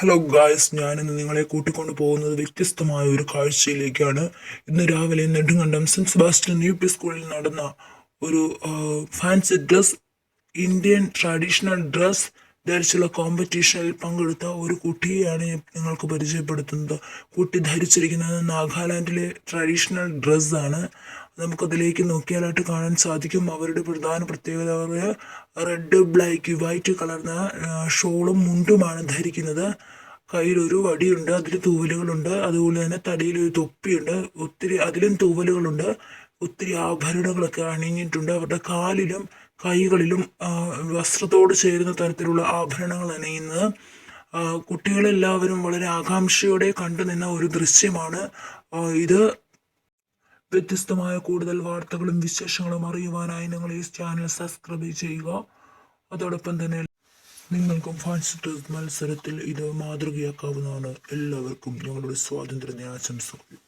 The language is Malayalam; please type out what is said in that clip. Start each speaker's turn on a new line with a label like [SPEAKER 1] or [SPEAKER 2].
[SPEAKER 1] ഹലോ ഗായ്സ് ഞാനിന്ന് നിങ്ങളെ കൂട്ടിക്കൊണ്ടു പോകുന്നത് വ്യത്യസ്തമായ ഒരു കാഴ്ചയിലേക്കാണ്. ഇന്ന് രാവിലെ Nedumkandam saint Sebastian U P സ്കൂളിൽ നടന്ന ഒരു fancy dress Indian traditional dress ധരിച്ചുള്ള കോമ്പറ്റീഷനിൽ പങ്കെടുത്ത ഒരു കുട്ടിയെയാണ് നിങ്ങൾക്ക് പരിചയപ്പെടുത്തുന്നത്. കുട്ടി ധരിച്ചിരിക്കുന്നത് നാഗാലാൻഡിലെ ട്രഡീഷണൽ ഡ്രസ്സാണ് നമുക്കതിലേക്ക് നോക്കിയാലായിട്ട് കാണാൻ സാധിക്കും. അവരുടെ പ്രധാന പ്രത്യേകത റെഡ് ബ്ലാക്ക് വൈറ്റ് കളർന്ന ഷോളും മുണ്ടുമാണ് ധരിക്കുന്നത്. കയ്യിലൊരു വടിയുണ്ട് അതിൽ തൂവലുകളുണ്ട്. അതുപോലെ തന്നെ തടിയിൽ ഒരു തൊപ്പിയുണ്ട്. ഒത്തിരി അതിലും തൂവലുകളുണ്ട്. ഒത്തിരി ആഭരണങ്ങളൊക്കെ അണിഞ്ഞിട്ടുണ്ട്. അവരുടെ കാലിലും കൈകളിലും വസ്ത്രത്തോട് ചേരുന്ന തരത്തിലുള്ള ആഭരണങ്ങൾ അണിയുന്നത്. കുട്ടികളെല്ലാവരും വളരെ ആകാംക്ഷയോടെ കണ്ടു നിന്ന ഒരു ദൃശ്യമാണ്. ഇത് വ്യത്യസ്തമായ കൂടുതൽ വാർത്തകളും വിശേഷങ്ങളും അറിയുവാനായി നിങ്ങൾ ഈ ചാനൽ സബ്സ്ക്രൈബ് ചെയ്യുക. അതോടൊപ്പം തന്നെ നിങ്ങൾക്കും ഫാൻസ് മത്സരത്തിൽ ഇത് മാതൃകയാക്കാവുന്നതാണ്. എല്ലാവർക്കും ഞങ്ങളുടെ സ്വാതന്ത്ര്യ ദിനാശംസകൾ